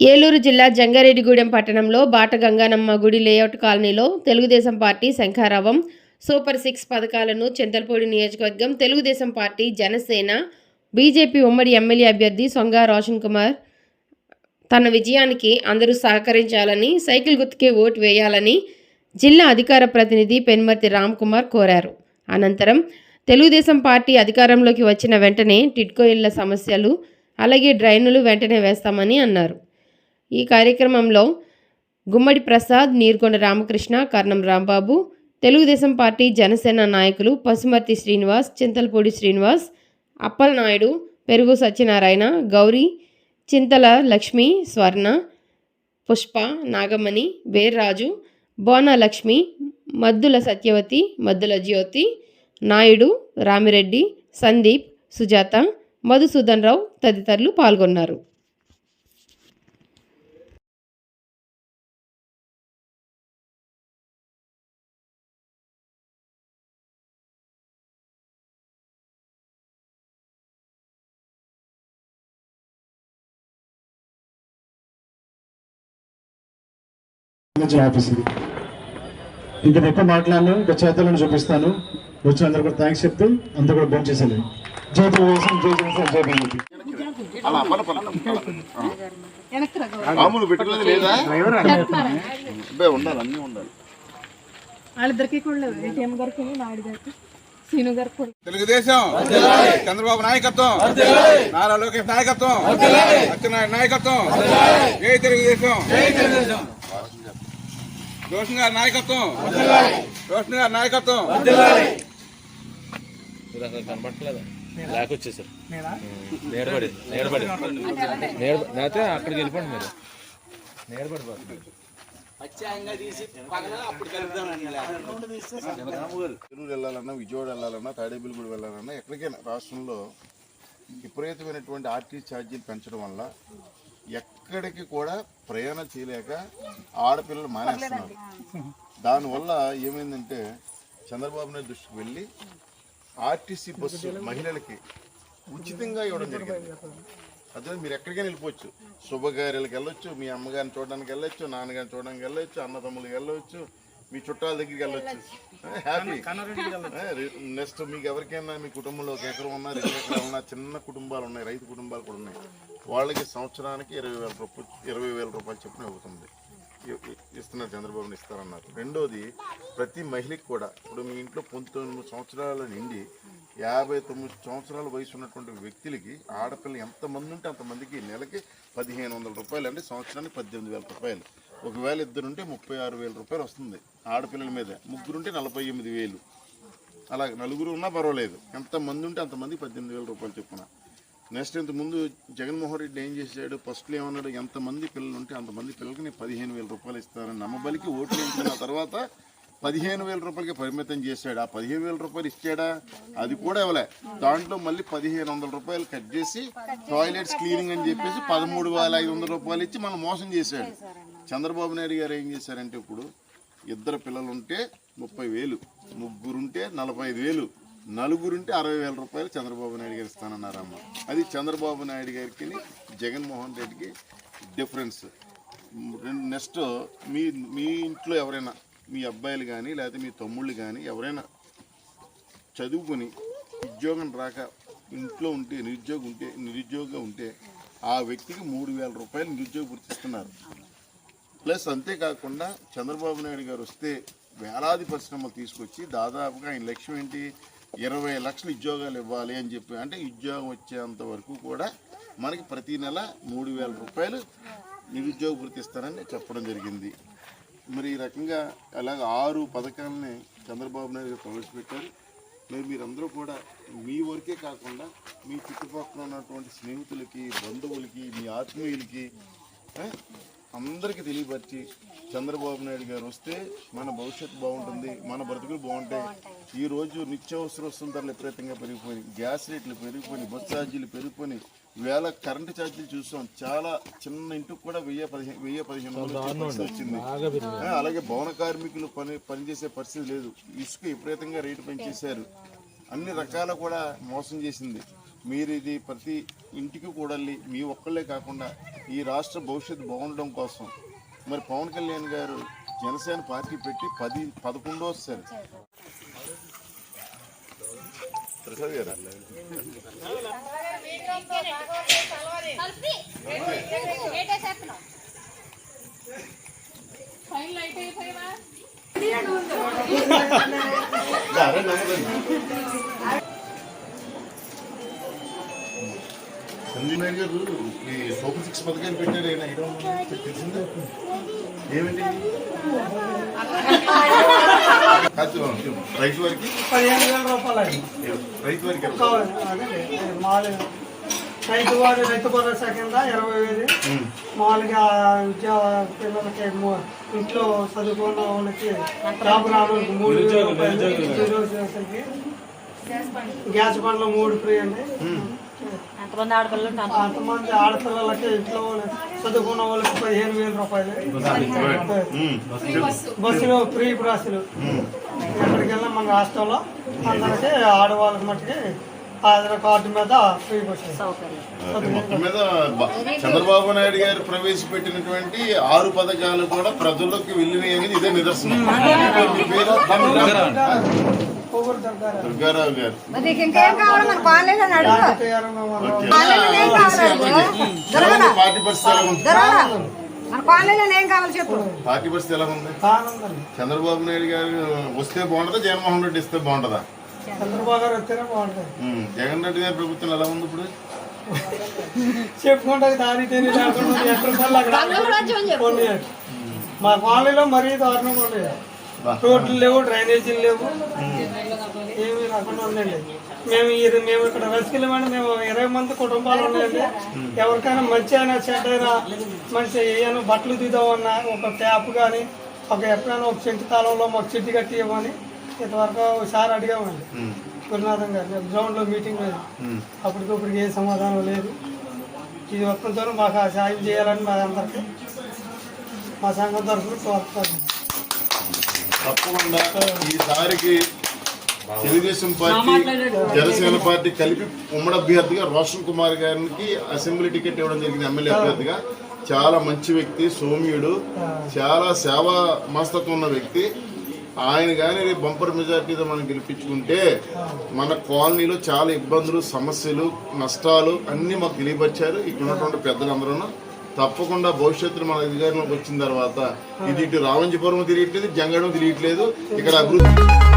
ఏలూరు జిల్లా జంగారెడ్డిగూడెం పట్టణంలో బాట గంగానమ్మ గుడి లేఅవుట్ కాలనీలో తెలుగుదేశం పార్టీ శంఖారావం సూపర్ సిక్స్ పథకాలను చింతలపూడి నియోజకవర్గం తెలుగుదేశం పార్టీ జనసేన బీజేపీ ఉమ్మడి ఎమ్మెల్యే అభ్యర్థి సొంగ రోషన్ కుమార్ తన విజయానికి అందరూ సహకరించాలని సైకిల్ గుర్తుకే ఓటు వేయాలని జిల్లా అధికార ప్రతినిధి పెన్మర్తి రామ్ కుమార్ కోరారు. అనంతరం తెలుగుదేశం పార్టీ అధికారంలోకి వచ్చిన వెంటనే టిడ్కో ఇళ్ళ సమస్యలు అలాగే డ్రైనులు వెంటనే వేస్తామని అన్నారు. ఈ కార్యక్రమంలో గుమ్మడి ప్రసాద్ నీర్కొండ రామకృష్ణ కర్ణం రాంబాబు తెలుగుదేశం పార్టీ జనసేన నాయకులు పసుమర్తి శ్రీనివాస్ చింతలపూడి శ్రీనివాస్ అప్పలనాయుడు పెరుగు సత్యనారాయణ గౌరీ చింతల లక్ష్మి స్వర్ణ పుష్ప నాగమణి వేర్రాజు బోన లక్ష్మి మద్దుల సత్యవతి మద్దుల జ్యోతి నాయుడు రామిరెడ్డి సందీప్ సుజాత మధుసూదన్ రావు తదితరులు పాల్గొన్నారు. నుంచి ఆఫీస్ ఇది. ఇంకా ఎక్కువ మాట్లాడను ఇంకా చేతులను చూపిస్తాను. వచ్చిన అందరూ కూడా థ్యాంక్స్ చెప్తూ అందరూ కూడా భోజనం చేసేది జై జనసేన జై బీజేపీ కూడా తెలుగుదేశం చంద్రబాబు నాయకత్వం నారా లోకేష్ నాయకత్వం అచ్చెన్నాయుడు నాయకత్వం జై తెలుగుదేశం. రోషన్ గారి నాయకత్వం. రోషన్ గారి నాయకత్వం. మీరు అసలు కనపడట్లేదు లేకొచ్చేసారు నేడబడి నేడ లేకపోతే అక్కడికి వెళ్ళిపోండి మీరు. నేడబడిపోతుంది తిరుగు వెళ్ళాలన్నా విజయవాడ వెళ్ళాలన్నా తాడేపల్లిగూడ వెళ్ళాలన్నా ఎక్కడికైనా రాష్ట్రంలో విపరీతమైనటువంటి ఆర్టీ ఛార్జీలు పెంచడం వల్ల ఎక్కడికి కూడా ప్రయాణం చేయలేక ఆడపిల్లలు మానేస్తున్నారు. దానివల్ల ఏమైందంటే చంద్రబాబు నాయుడు దృష్టికి వెళ్ళి ఆర్టీసీ బస్సు మహిళలకి ఉచితంగా ఇవ్వడం జరిగింది. అదే మీరు ఎక్కడికైనా వెళ్ళిపోవచ్చు. శుభకార్యాలకు వెళ్ళొచ్చు మీ అమ్మగారిని చూడడానికి వెళ్ళొచ్చు నాన్నగారిని చూడడానికి వెళ్ళొచ్చు అన్నదమ్ములకి వెళ్ళొచ్చు మీ చుట్టాల దగ్గరికి వెళ్ళొచ్చు. హ్యాపీ నెక్స్ట్ మీకు ఎవరికైనా మీ కుటుంబంలో ఒక ఎకరం ఉన్నా రెండు ఎకరాలు ఉన్నా చిన్న కుటుంబాలు ఉన్నాయి రైతు కుటుంబాలు కూడా ఉన్నాయి. వాళ్ళకి సంవత్సరానికి ఇరవై వేల రూపాయలు ఇరవై వేల రూపాయలు చొప్పున అవుతుంది. ఇస్తున్నారు చంద్రబాబుని ఇస్తారన్నారు. రెండోది ప్రతి మహిళకి కూడా ఇప్పుడు మీ ఇంట్లో పంతొమ్మిది సంవత్సరాల నిండి యాభై తొమ్మిది సంవత్సరాల వయసు ఉన్నటువంటి వ్యక్తులకి ఆడపిల్ల ఎంతమంది ఉంటే అంతమందికి నెలకి పదిహేను వందల రూపాయలు అంటే సంవత్సరానికి పద్దెనిమిది వేల రూపాయలు. ఒకవేళ ఇద్దరుంటే ముప్పై ఆరు వేల రూపాయలు వస్తుంది ఆడపిల్లల మీద. ముగ్గురుంటే నలభై ఎనిమిది వేలు. అలా నలుగురు ఉన్నా పర్వాలేదు ఎంతమంది ఉంటే అంతమంది పద్దెనిమిది వేల రూపాయలు చొప్పున. నెక్స్ట్ ఇంత ముందు జగన్మోహన్ రెడ్డి ఏం చేశాడు? ఫస్ట్లో ఏమన్నాడు? ఎంతమంది పిల్లలు ఉంటే అంతమంది పిల్లలకి నేను పదిహేను వేల రూపాయలు ఇస్తానని నమ్మబలికి ఓట్లు వేయించుకున్న తర్వాత పదిహేను వేల రూపాయలకి పరిమితం చేశాడు. ఆ పదిహేను వేల రూపాయలు ఇచ్చాడా? అది కూడా ఇవ్వలే. దాంట్లో మళ్ళీ పదిహేను వందల రూపాయలు కట్ చేసి టాయిలెట్స్ క్లీనింగ్ అని చెప్పేసి పదమూడు వేల ఐదు వందల రూపాయలు ఇచ్చి మనం మోసం చేశాడు. చంద్రబాబు నాయుడు గారు ఏం చేశారంటే ఇప్పుడు ఇద్దరు పిల్లలు ఉంటే ముప్పై వేలు ముగ్గురుంటే నలభై ఐదు వేలు నలుగురుంటే అరవై వేల రూపాయలు చంద్రబాబు నాయుడు గారు ఇస్తానన్నారమ్మ. అది చంద్రబాబు నాయుడు గారికి జగన్మోహన్ రెడ్డికి డిఫరెన్స్. నెక్స్ట్ మీ మీ ఇంట్లో ఎవరైనా మీ అబ్బాయిలు కానీ లేకపోతే మీ తమ్ముళ్ళు కానీ ఎవరైనా చదువుకొని ఉద్యోగం రాక ఇంట్లో ఉంటే నిరుద్యోగం ఉంటే నిరుద్యోగం ఉంటే ఆ వ్యక్తికి మూడు వేల రూపాయలు నిరుద్యోగ గుర్తిస్తున్నారు. ప్లస్ అంతేకాకుండా చంద్రబాబు నాయుడు గారు వస్తే వేలాది పరిశ్రమలు తీసుకొచ్చి దాదాపుగా ఆయన లక్ష్యం ఏంటి? ఇరవై లక్షల ఉద్యోగాలు ఇవ్వాలి అని చెప్పి అంటే ఉద్యోగం వచ్చేంత వరకు కూడా మనకి ప్రతి నెల మూడు వేల రూపాయలు నిరుద్యోగ గుర్తిస్తారని చెప్పడం జరిగింది. మరి ఈ రకంగా అలాగ ఆరు పథకాలని చంద్రబాబు నాయుడు గారు ప్రవేశపెట్టారు. మరి మీరందరూ కూడా మీ వరకే కాకుండా మీ చుట్టుపక్కల ఉన్నటువంటి స్నేహితులకి బంధువులకి మీ ఆత్మీయులకి అందరికీ తెలియపరిచి చంద్రబాబు నాయుడు గారు వస్తే మన భవిష్యత్తు బాగుంటుంది మన బ్రతుకులు బాగుంటాయి. ఈ రోజు నిత్యావసర వస్తువుల ధరలు విపరీతంగా పెరిగిపోయి గ్యాస్ రేట్లు పెరిగిపోయి బస్ ఛార్జీలు పెరిగిపోయి వేల కరెంటు ఛార్జీలు చూసాం చాలా చిన్న ఇంటికి కూడా వెయ్యి పదిహేను వెయ్యి పదిహేను వందలు వచ్చింది. అలాగే భవన కార్మికులు పని పనిచేసే పరిస్థితి లేదు. ఇసుక విపరీతంగా రేటు పెంచేశారు. అన్ని రకాల కూడా మోసం చేసింది. మీరు ఇది ప్రతి ఇంటికి కూడా మీ ఒక్కళ్ళే కాకుండా ఈ రాష్ట్ర భవిష్యత్తు బాగుండడం కోసం. మరి పవన్ కళ్యాణ్ గారు జనసేన పార్టీ పెట్టి పది పదకొండో ప్రసాద్ గారు. అయిపోయినా అరే. నాయుడు గారు ఈ సూపర్ సిక్స్ పథకాలు పెట్టారు ఆయన ఉందా? తెలిసిందా ఏమిటి కాదు, రైతు వారికి పదిహేను వేల రూపాయలు. రైతు వారికి రైతు వాడు రైతు భరోసా కింద ఇరవై వేలు. మామూలుగా విద్యా పిల్లలకి ఇంట్లో చదువుకున్న వాళ్ళకి జాబ్ రావడానికి మూడు. గ్యాస్ బండ్లు మూడు ఫ్రీ అండి ఎంతమంది ఆడపిల్లలు ఉంటే అంతమంది ఆడపిల్లలకి ఇంట్లో వాళ్ళు చదువుకున్న వాళ్ళకి పదిహేను వేల రూపాయలు. ఉమ్. బస్సులు ఫ్రీ బస్సులు. ఎక్కడికి వెళ్ళినా మన రాష్ట్రంలో అందరికీ ఆడవాళ్ళకి మట్టుకి ఆధార్ కార్డు మీద ఫ్రీ బస్సు. మొత్తం మీద చంద్రబాబు నాయుడు గారు ప్రవేశపెట్టినటువంటి ఆరు పథకాలు కూడా ప్రజల్లోకి వెళ్ళినాయి అనేది ఇదే నిదర్శనం. మీ పేరు? పొగురు దగ్గర దుర్గారావు గారు. మరి నీకు ఇంకేం కావాలి? మన కాలనీలో అడుగు. ఓకే. కాలనీలో ఏం కావాలి? ఎలా ఉంది పార్టీ పరిస్థితి ఎలా ఉంది? జరగరా మన కాలనీలో ఏం కావాలి చెప్పు. పార్టీ పరిస్థితి ఎలా ఉంది? ఆనందండి చంద్రబాబు నాయుడు గారు వస్తే బాగుంటుందా? జగన్మోహన్ రెడ్డి ఇస్తే బాగుంటుందా? చంద్రబాబు గారు వస్తేనే బాగుంటుంది. జగన్ రెడ్డి గారి ప్రభుత్వం ఎలా ఉంది ఇప్పుడు? చెప్పుకుంటే దారి తెలియదు. మా కాలనీలో మరీ దారుణంగా బా. రోడ్లు లేవు డ్రైనేజీలు లేవు. ఏమీ లేకుండా ఉందండి. మేము ఇది మేము ఇక్కడ రసికలమని మేము ఇరవై మంది కుటుంబాలు ఉన్నాయండి. ఎవరికైనా మంచి అయినా చెడ్డ అయినా మంచి ఏమైనా బట్టలు తీద్దామన్నా ఒక ట్యాప్ కానీ ఒక ఎప్పుడైనా ఒక చెట్టు తాళంలో మాకు చెట్టు కట్టి ఇవ్వమని ఇంతవరకు ఒకసారి అడిగామండి. గురునాథం గారు గ్రౌండ్లో మీటింగ్. అప్పటికప్పుడు ఏ సమాధానం లేదు. ఇది ఒక్కరితో మాకు ఆ సాయం చేయాలని మా అందరికీ మా సంఘం తరఫున కోరుతాను తప్పకుండా ఈసారికి తెలుగుదేశం పార్టీ జనసేన పార్టీ కలిపి ఉమ్మడి అభ్యర్థిగా రోషన్ కుమార్ గారికి అసెంబ్లీ టికెట్ ఇవ్వడం జరిగింది ఎమ్మెల్యే అభ్యర్థిగా. చాలా మంచి వ్యక్తి సౌమ్యుడు చాలా సేవా మనస్తత్వం ఉన్న వ్యక్తి. ఆయన కానీ బంపర్ మెజార్టీతో మనం గెలిపించుకుంటే మన కాలనీలో చాలా ఇబ్బందులు సమస్యలు నష్టాలు అన్నీ మాకు తెలియపరిచారు. ఇక్కడ ఉన్నటువంటి పెద్దలందరూ తప్పకుండా భవిష్యత్తులో మన అధికారంలోకి వచ్చిన తర్వాత ఇది ఇటు రావంజపురం తిరగట్లేదు జంగడం తిరగట్లేదు ఇక్కడ అభివృద్ధి